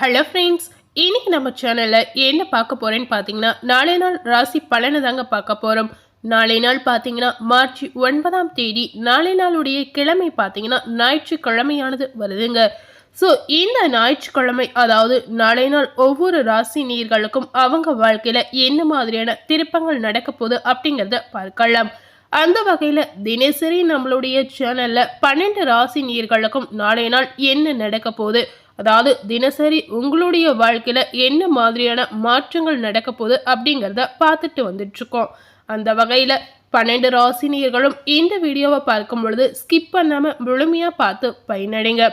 Hello friends இன்னைக்கு நம்ம சேனலில் என்ன பார்க்க போகிறேன்னு பார்த்தீங்கன்னா நாளை நாள் ராசி பலனை தாங்க பார்க்க போகிறோம் நாளை நாள் பார்த்தீங்கன்னா மார்ச் ஒன்பதாம் தேதி நாளை நாளுடைய கிழமை பார்த்தீங்கன்னா ஞாயிற்றுக்கிழமையானது வருதுங்க. ஸோ இந்த ஞாயிற்றுக்கிழமை அதாவது நாளை நாள் ஒவ்வொரு ராசி நீர்களுக்கும் அவங்க வாழ்க்கையில் என்ன மாதிரியான திருப்பங்கள் நடக்க போகுது அப்படிங்கிறத பார்க்கலாம். அந்த வகையில் தினசரி நம்மளுடைய சேனலில் பன்னெண்டு ராசி நீர்களுக்கும் நாளை நாள் என்ன நடக்க போகுது அதாவது தினசரி உங்களுடைய வாழ்க்கையில் என்ன மாதிரியான மாற்றங்கள் நடக்க போகுது அப்படிங்கிறத பார்த்துட்டு வந்துட்டுருக்கோம். அந்த வகையில் பன்னெண்டு ராசினியர்களும் இந்த வீடியோவை பார்க்கும் பொழுது ஸ்கிப் பண்ணாமல் முழுமையாக பார்த்து பயனடைங்க.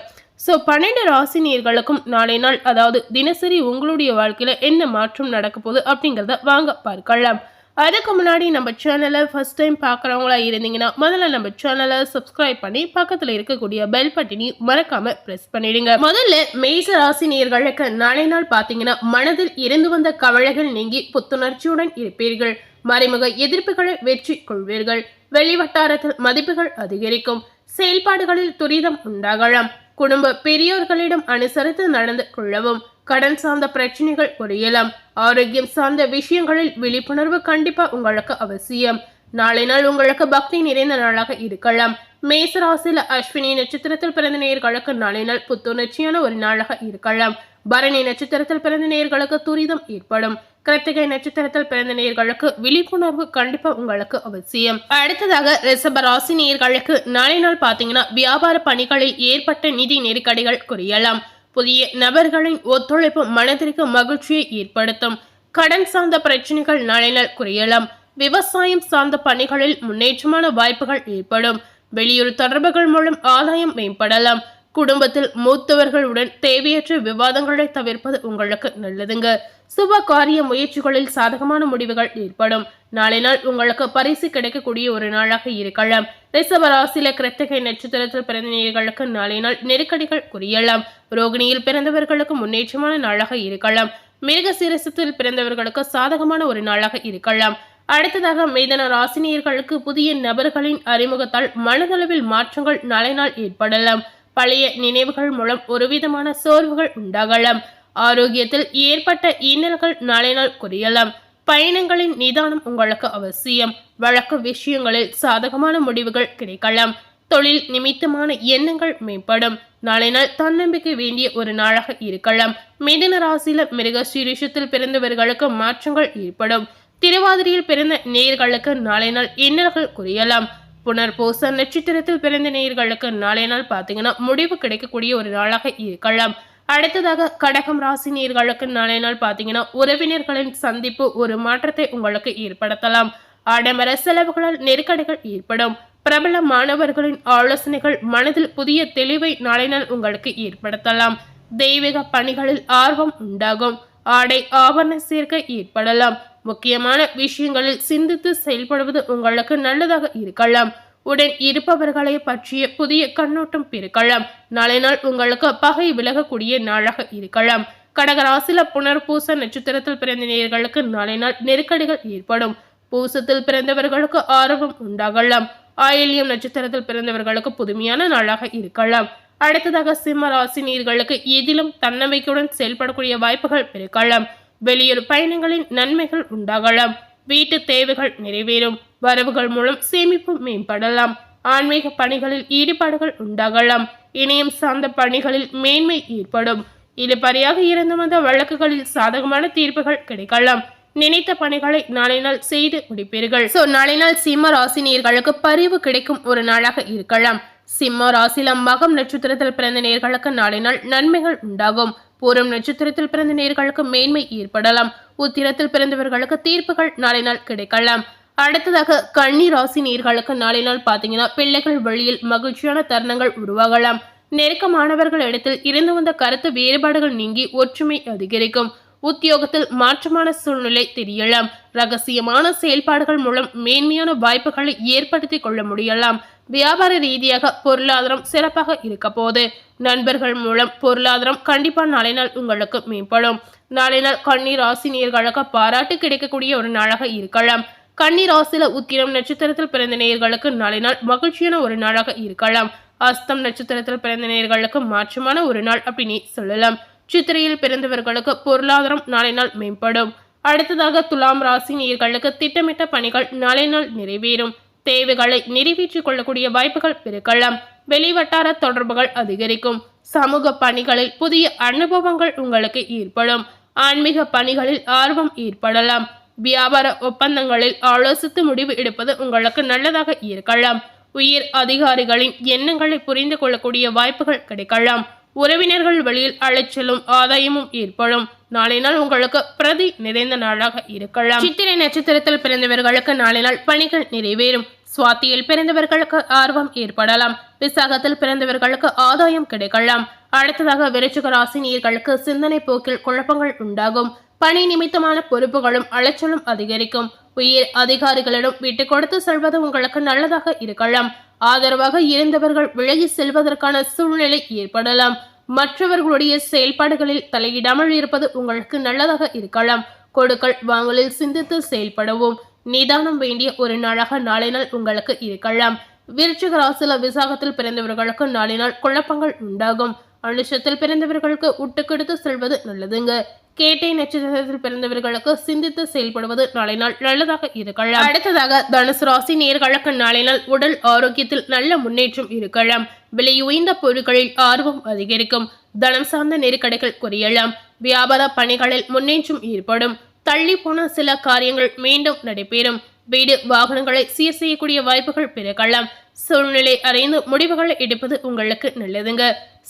ஸோ பன்னெண்டு ராசினியர்களுக்கும் நாளை நாள் அதாவது தினசரி உங்களுடைய வாழ்க்கையில் என்ன மாற்றம் நடக்க போகுது அப்படிங்கிறத வாங்க பார்க்கலாம். அதுக்கு முன்னாடி நம்ம சேனலை ஃபர்ஸ்ட் டைம் பார்க்குறவங்களா இருந்தீங்கன்னா முதல்ல நம்ம சேனலை சப்ஸ்கிரைப் பண்ணி பக்கத்தில் இருக்கக்கூடிய பெல் பட்டினி மறக்காம ப்ரெஸ் பண்ணிடுங்க. முதல்ல மேச ராசி நேர்களுக்கு நாளை நாள் பார்த்தீங்கன்னா மனதில் இருந்து வந்த கவலைகள் நீங்கி புத்துணர்ச்சியுடன் இருப்பீர்கள். மறைமுக எதிர்ப்புகளை வெற்றி கொள்வீர்கள். வெளிவட்டாரத்தில் மதிப்புகள் அதிகரிக்கும். செயல்பாடுகளில் துரிதம் உண்டாகலாம். குடும்ப பெரியோர்களிடம் அனுசரித்து நடந்து கொள்ளவும். கடன் சார்ந்த பிரச்சனைகள் புரியலாம் ஆரோக்கியம் சார்ந்த விஷயங்களில் விழிப்புணர்வு கண்டிப்பா உங்களுக்கு அவசியம். நாளை நாள் உங்களுக்கு பக்தி நிறைந்த நாளாக இருக்கலாம். மேசராசில அஸ்வினி நட்சத்திரத்தில் பிறந்த நேர்களுக்கு நாளை நாள் புத்துணர்ச்சியான ஒரு நாளாக இருக்கலாம். பரணி நட்சத்திரத்தில் பிறந்த நேர்களுக்கு துரிதம் ஏற்படும். கிருத்திகை நட்சத்திரத்தில் பிறந்த நேர்களுக்கு விழிப்புணர்வு கண்டிப்பா உங்களுக்கு அவசியம். அடுத்ததாக ரிசப ராசி நேர்களுக்கு நாளை நாள் பாத்தீங்கன்னா வியாபார பணிகளில் ஏற்பட்ட நிதி நெருக்கடிகள் குறையலாம். புதிய நபர்களின் ஒத்துழைப்பு மனதிற்கு மகிழ்ச்சியை ஏற்படுத்தும். கடன் சார்ந்த பிரச்சனைகள் நாளை குறையலாம். விவசாயம் சார்ந்த பணிகளில் முன்னேற்றமான வாய்ப்புகள் ஏற்படும். வெளியூர் தொடர்புகள் மூலம் ஆதாயம் மேம்படலாம். குடும்பத்தில் மூத்தவர்களுடன் தேவையற்ற விவாதங்களை தவிர்ப்பது உங்களுக்கு நல்லதுங்க. சுப காரிய முயற்சிகளில் சாதகமான முடிவுகள் ஏற்படும். நாளை நாள் உங்களுக்கு பரிசு கிடைக்கக்கூடிய ஒரு நாளாக இருக்கலாம். ரிசபராசில கிருத்திகை நட்சத்திரத்தில் பிறந்த நேர்களுக்கு நாளை நாள் நெருக்கடிகள் குறையலாம். ரோகிணியில் பிறந்தவர்களுக்கு முன்னேற்றமான நாளாக இருக்கலாம். மிருக சிரசத்தில் பிறந்தவர்களுக்கு சாதகமான ஒரு நாளாக இருக்கலாம். அடுத்ததாக மேதன ராசினியர்களுக்கு புதிய நபர்களின் அறிமுகத்தால் மனதளவில் மாற்றங்கள் நாளை நாள் ஏற்படலாம். பழைய நினைவுகள் மூலம் ஒருவிதமான சோர்வுகள் உண்டாகலாம். ஆரோக்கியத்தில் ஏற்பட்ட இன்னல்கள் நாளை நாள் குறையலாம். பயணங்களின் நிதானம் உங்களுக்கு அவசியம். வழக்கு விஷயங்களில் சாதகமான முடிவுகள் கிடைக்கலாம். தொழில் நிமித்தமான எண்ணங்கள் மேம்படும். நாளை நாள் தன்னம்பிக்கை வேண்டிய ஒரு நாளாக இருக்கலாம். மிதன ராசியில மிருக சீரிஷத்தில் பிறந்தவர்களுக்கு மாற்றங்கள் ஏற்படும். திருவாதிரியில் பிறந்த நேர்களுக்கு நாளை நாள் இன்னல்கள் குறையலாம். புனர்பூச நட்சத்திரத்தில் பிறந்த நேர்களுக்கு நாளைய நாள் பார்த்தீங்கன்னா முடிவு கிடைக்கக்கூடிய ஒரு நாளாக இருக்கலாம். அடுத்ததாக கடகம் ராசி நேர்களுக்கு நாளை நாள் பார்த்தீங்கன்னா உறவினர்களின் சந்திப்பு ஒரு மாற்றத்தை உங்களுக்கு ஏற்படுத்தலாம். ஆடம்பர செலவுகளால் நெருக்கடிகள் ஏற்படும். பிரபல மாணவர்களின் ஆலோசனைகள் மனதில் புதிய தெளிவை நாளை நாள் உங்களுக்கு ஏற்படுத்தலாம். தெய்வீக பணிகளில் ஆர்வம் உண்டாகும். ஆடை ஆபரண சேர்க்கை ஏற்படலாம். முக்கியமான விஷயங்களில் சிந்தித்து செயல்படுவது உங்களுக்கு நல்லதாக இருக்கலாம். உடன் இருப்பவர்களை பற்றிய புதிய கண்ணோட்டம் பெருக்கலாம். நாளை நாள் உங்களுக்கு பகை விலகக்கூடிய நாளாக இருக்கலாம். கடகராசில புனர்பூச நட்சத்திரத்தில் பிறந்த நேர்களுக்கு நாளை நாள் நெருக்கடிகள் ஏற்படும். பூசத்தில் பிறந்தவர்களுக்கு ஆர்வம் உண்டாகலாம். ஆயில்யம் நட்சத்திரத்தில் பிறந்தவர்களுக்கு புதுமையான நாளாக இருக்கலாம். அடுத்ததாக சிம்ம ராசி நீர்களுக்கு எதிலும் தன்னம்பிக்கையுடன் செயல்படக்கூடிய வாய்ப்புகள் பெருக்கலாம். வெளியூர் பயணங்களின் நன்மைகள் உண்டாகலாம். வீட்டு தேவைகள் நிறைவேறும். வரவுகள் மூலம் சேமிப்பு மேம்படலாம். ஆன்மீக பணிகளில் ஈடுபாடுகள் உண்டாகலாம். இணையம் சார்ந்த பணிகளில் மேன்மை ஏற்படும். இழுபறியாக இருந்து வந்த வழக்குகளில் சாதகமான தீர்ப்புகள் கிடைக்கலாம். நினைத்த பணிகளை நாளை நாள் செய்து முடிப்பீர்கள். சோ நாளை நாள் சிம்ம ராசினியர்களுக்கு பரிவு கிடைக்கும் ஒரு நாளாக இருக்கலாம். சிம்ம ராசில மகம் நட்சத்திரத்தில் பிறந்த நேர்களுக்கு நாளை நாள் நன்மைகள் உண்டாகும். பூரம் நட்சத்திரத்தில் பிறந்த நேர்களுக்கு மேன்மை ஏற்படலாம். உத்திரத்தில் பிறந்தவர்களுக்கு தீர்ப்புகள் நாளை நாள் கிடைக்கலாம். அடுத்ததாக கன்னி ராசி நீர்களுக்கு நாளை நாள் பார்த்தீங்கன்னா பிள்ளைகள் வழியில் மகிழ்ச்சியான தருணங்கள் உருவாகலாம். நெருக்கமானவர்கள் இடத்தில் இருந்து வந்த கருத்து வேறுபாடுகள் நீங்கி ஒற்றுமை அதிகரிக்கும். உத்தியோகத்தில் மாற்றமான சூழ்நிலை தெரியலாம். ரகசியமான செயல்பாடுகள் மூலம் மேன்மையான வாய்ப்புகளை ஏற்படுத்திக் கொள்ள முடியலாம். வியாபார ரீதியாக பொருளாதாரம் சிறப்பாக இருக்க போது நண்பர்கள் மூலம் பொருளாதாரம் கண்டிப்பா நாளை நாள் உங்களுக்கு மேம்படும். நாளை நாள் கண்ணீர் ஆசினியர்களுக்கு பாராட்டு கிடைக்கக்கூடிய ஒரு நாளாக இருக்கலாம். கண்ணீர் உத்திரம் நட்சத்திரத்தில் பிறந்த நேயர்களுக்கு நாளை நாள் மகிழ்ச்சியான ஒரு நாளாக இருக்கலாம். அஸ்தம் நட்சத்திரத்தில் பிறந்த நேயர்களுக்கு மாற்றமான ஒரு நாள் அப்படின்னு சொல்லலாம். சித்திரையில் பிறந்தவர்களுக்கு பொருளாதாரம் நாளை நாள் மேம்படும். அடுத்ததாக துலாம் ராசி நேயர்களுக்கு திட்டமிட்ட பணிகள் நாளை நாள் நிறைவேறும். தேவைகளை நிறைவேற்றிக் கொள்ளக்கூடிய வாய்ப்புகள் பெருக்கலாம். வெளிவட்டார தொடர்புகள் அதிகரிக்கும். சமூக பணிகளில் புதிய அனுபவங்கள் உங்களுக்கு ஏற்படும். ஆன்மீக பணிகளில் ஆர்வம் ஏற்படலாம். வியாபார ஒப்பந்தங்களில் ஆலோசித்து முடிவு எடுப்பது உங்களுக்கு நல்லதாக இருக்கலாம். உயர் அதிகாரிகளின் எண்ணங்களை புரிந்து கொள்ளக்கூடிய வாய்ப்புகள் கிடைக்கலாம். உறவினர்கள் வழியில் அலைச்சலும் ஆதாயமும் ஏற்படும். நாளை நாள் உங்களுக்கு பிரதி நிறைந்த நாளாக இருக்கலாம். சித்திரை நட்சத்திரத்தில் பிறந்தவர்களுக்கு நாளை நாள் பணிகள் நிறைவேறும். சுவாத்தியில் பிறந்தவர்களுக்கு ஆர்வம் ஏற்படலாம். விசாகத்தில் பிறந்தவர்களுக்கு ஆதாயம் கிடைக்கலாம். அடுத்ததாக விருச்சிக ராசினியர்களுக்கு சிந்தனை போக்கில் குழப்பங்கள் உண்டாகும். பணி நிமித்தமான பொறுப்புகளும் அலைச்சலும் அதிகரிக்கும். உயர் அதிகாரிகளிடம் விட்டு கொடுத்து செல்வது உங்களுக்கு நல்லதாக இருக்கலாம். ஆதரவாக இருந்தவர்கள் விலகி செல்வதற்கான சூழ்நிலை ஏற்படலாம். மற்றவர்களுடைய செயல்பாடுகளில் தலையிடாமல் இருப்பது உங்களுக்கு நல்லதாக இருக்கலாம். கொடுக்கல் வாங்கலில் சிந்தித்து செயல்படவும். நிதானம் வேண்டிய ஒரு நாளாக நாளை நாள் உங்களுக்கு இருக்கலாம். விருச்சிக ராசில விசாகத்தில் பிறந்தவர்களுக்கு நாளை நாள் குழப்பங்கள் உண்டாகும். அனுஷத்தில் பிறந்தவர்களுக்கு உட்டுக்கெடுத்து செல்வது நல்லதுங்க. கேட்டை நட்சத்திரத்தில் பிறந்தவர்களுக்கு சிந்தித்து செயல்படுவது நாளை நாள் நல்லதாக இருக்கலாம். அடுத்ததாக தனுசு ராசி நேர்களுக்கு நாளை நாள் உடல் ஆரோக்கியத்தில் நல்ல முன்னேற்றம் இருக்கலாம். விலை உயர்ந்த பொருட்களில் ஆர்வம் அதிகரிக்கும். தனம் சார்ந்த நெருக்கடிகள் குறையலாம். வியாபார பணிகளில் முன்னேற்றம் ஏற்படும். தள்ளி போன சில காரியங்கள் மீண்டும் நடைபெறும். வீடு வாகனங்களை சீர் செய்யக்கூடிய வாய்ப்புகள் பிறக்கலாம் சூழ்நிலை அறிந்து முடிவுகளை எடுப்பது உங்களுக்கு நல்லதுங்க.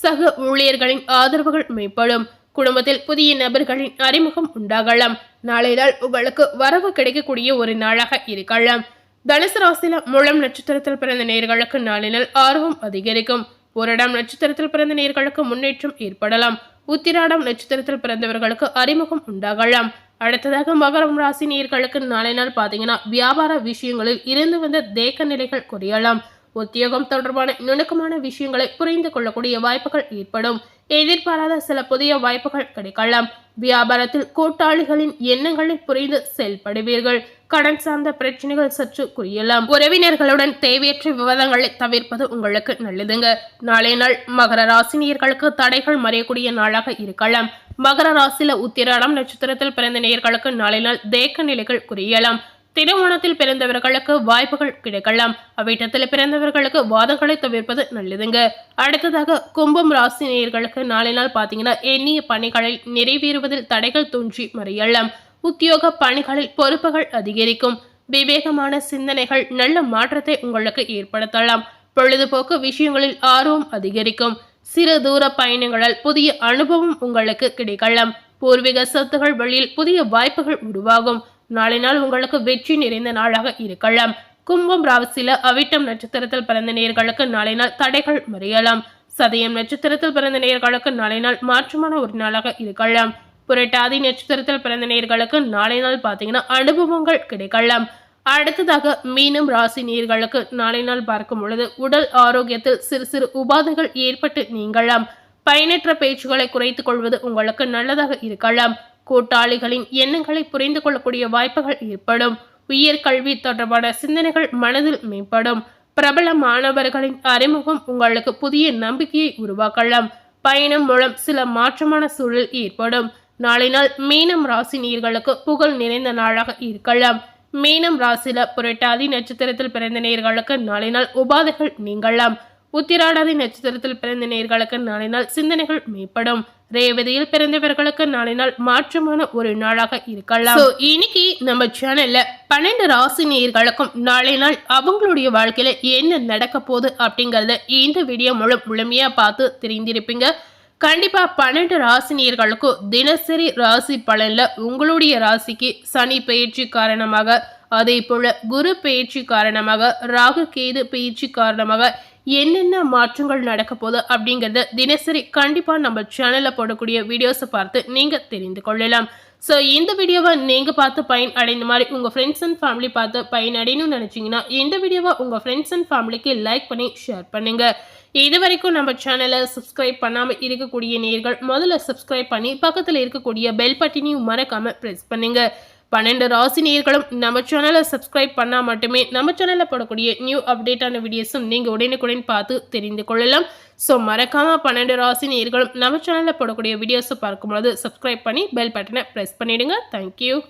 சக ஊழியர்களின் ஆதரவுகள் மேம்படும். குடும்பத்தில் புதிய நபர்களின் அறிமுகம் உண்டாகலாம். நாளை நாள் உங்களுக்கு வரவு கிடைக்கக்கூடிய ஒரு நாளாக இருக்கலாம். தனுசு ராசியில முழம் நட்சத்திரத்தில் பிறந்த நேர்களுக்கு நாளை நாள் ஆர்வம் அதிகரிக்கும். புரடாம் நட்சத்திரத்தில் பிறந்த நேர்களுக்கு முன்னேற்றம் ஏற்படலாம். உத்திராடம் நட்சத்திரத்தில் பிறந்தவர்களுக்கு அறிமுகம் உண்டாகலாம். அடுத்ததாக மகரம் ராசி நேர்களுக்கு நாளை நாள் பார்த்தீங்கன்னா வியாபார விஷயங்களில் இருந்து வந்த தேக்க நிலைகள் குறையலாம். உத்தியோகம் தொடர்பான நுணுக்கமான விஷயங்களை புரிந்து கொள்ளக்கூடிய வாய்ப்புகள் ஏற்படும். எதிர்பாராத சில புதிய வாய்ப்புகள் கிடைக்கலாம். வியாபாரத்தில் கூட்டாளிகளின் எண்ணங்களை புரிந்து செயல்படுவீர்கள். கடன் சார்ந்த பிரச்சனைகள் சற்று குறியலாம். உறவினர்களுடன் தேவையற்ற விவாதங்களை தவிர்ப்பது உங்களுக்கு நல்லதுங்க. நாளை நாள் மகர ராசினியர்களுக்கு தடைகள் மறையக்கூடிய நாளாக இருக்கலாம். மகர ராசியில உத்திராடம் நட்சத்திரத்தில் பிறந்த நேயர்களுக்கு நாளை நாள் தேக்க நிலைகள் குறியலாம். திருமணத்தில் பிறந்தவர்களுக்கு வாய்ப்புகள் கிடைக்கலாம். அவ்விட்டத்தில் பிறந்தவர்களுக்கு வாதங்களை தவிர்ப்பது நல்லதுங்க. அடுத்ததாக கும்பம் ராசி நேயர்களுக்கு நாளை நாள் பார்த்தீங்கன்னா எண்ணிய பணிகளில் நிறைவேறுவதில் தடைகள் தோன்றி மறையலாம். உத்தியோக பணிகளில் பொறுப்புகள் அதிகரிக்கும். விவேகமான சிந்தனைகள் நல்ல மாற்றத்தை உங்களுக்கு ஏற்படுத்தலாம். பொழுதுபோக்கு விஷயங்களில் ஆர்வம் அதிகரிக்கும். சிறு தூர பயணங்களால் புதிய அனுபவம் உங்களுக்கு கிடைக்கலாம். பூர்வீக சொத்துகள் வழியில் புதிய வாய்ப்புகள் உருவாகும். நாளை நாள் உங்களுக்கு வெற்றி நிறைந்த நாளாக இருக்கலாம். கும்பம் ராசியில அவிட்டம் நட்சத்திரத்தில் பிறந்த நேர்களுக்கு நாளை நாள் தடைகள் மறையலாம். சதயம் நட்சத்திரத்தில் பிறந்த நேர்களுக்கு நாளை நாள் மாற்றமான ஒரு நாளாக இருக்கலாம். புரட்டாதி நட்சத்திரத்தில் பிறந்த நேர்களுக்கு நாளை நாள் பார்த்தீங்கன்னா அனுபவங்கள் கிடைக்கலாம். அடுத்ததாக மீனம் ராசி நேர்களுக்கு நாளை நாள் பார்க்கும் பொழுது உடல் ஆரோக்கியத்தில் சிறு சிறு உபாதைகள் ஏற்பட்டு நீங்கலாம். பயனற்ற பேச்சுகளை குறைத்துக் கொள்வது உங்களுக்கு நல்லதாக இருக்கலாம். கூட்டாளிகளின் எண்ணங்களை புரிந்து கொள்ளக்கூடிய வாய்ப்புகள் ஏற்படும். உயர்கல்வி தொடர்பான சிந்தனைகள் மனதில் மேம்படும். பிரபல மாணவர்களின் அறிமுகம் உங்களுக்கு புதிய நம்பிக்கையை உருவாக்கலாம். பயணம் மூலம் சில மாற்றமான சூழல் ஏற்படும். நாளை நாள் மீனம் ராசி நீர்களுக்கு புகழ் நிறைந்த நாளாக இருக்கலாம். மீனம் ராசியில புரட்டாதி நட்சத்திரத்தில் பிறந்த நேர்களுக்கு நாளை நாள் உபாதைகள் நீங்கலாம். உத்திராடாதி நட்சத்திரத்தில் பிறந்த நேர்களுக்கு நாளை நாள் சிந்தனைகள் மேம்படும். ரேவதியில் பிறந்தவர்களுக்கு நாளை நாள் மாற்றமான ஒரு நாளாக இருக்கலாம். இன்னைக்கு நம்ம சேனல்ல பன்னெண்டு ராசி நேயர்களுக்கும் நாளை நாள் அவங்களுடைய வாழ்க்கையில என்ன நடக்க போகுது அப்படிங்கறத இந்த வீடியோ முழு முழுமையா பார்த்து தெரிந்திருப்பீங்க. கண்டிப்பா பன்னெண்டு ராசி நேயர்களுக்கும் தினசரி ராசி பலன்ல உங்களுடைய ராசிக்கு சனி பயிற்சி காரணமாக அதே போல குரு பயிற்சி காரணமாக ராகு கேது பயிற்சி காரணமாக என்னென்ன மாற்றங்கள் நடக்க போகுது அப்படிங்கிறத தினசரி கண்டிப்பாக நம்ம சேனலில் போடக்கூடிய வீடியோஸை பார்த்து நீங்கள் தெரிந்து கொள்ளலாம். ஸோ இந்த வீடியோவை நீங்கள் பார்த்து பயன் அடைந்த மாதிரி உங்கள் ஃப்ரெண்ட்ஸ் அண்ட் ஃபேமிலி பார்த்து பயன் அடையணும்னு நினச்சிங்கன்னா இந்த வீடியோவை உங்கள் ஃப்ரெண்ட்ஸ் அண்ட் ஃபேமிலிக்கு லைக் பண்ணி ஷேர் பண்ணுங்கள் இது வரைக்கும் நம்ம சேனலை சப்ஸ்கிரைப் பண்ணாமல் இருக்கக்கூடிய நேர்கள் முதல்ல சப்ஸ்கிரைப் பண்ணி பக்கத்தில் இருக்கக்கூடிய பெல் பட்டினியும் மறக்காமல் ப்ரெஸ் பண்ணுங்கள் பன்னெண்டு ராசி நேர்களும் நம்ம சேனலை சப்ஸ்கிரைப் பண்ணால் மட்டுமே நம்ம சேனலில் போடக்கூடிய நியூ அப்டேட்டான வீடியோஸும் நீங்கள் உடனுக்குடன் பார்த்து தெரிந்து கொள்ளலாம். ஸோ மறக்காமல் பன்னெண்டு ராசி நேர்களும் நம்ம சேனலில் போடக்கூடிய வீடியோஸை பார்க்கும்போது சப்ஸ்கிரைப் பண்ணி பெல் பட்டனை ப்ரெஸ் பண்ணிவிடுங்க தேங்க்யூ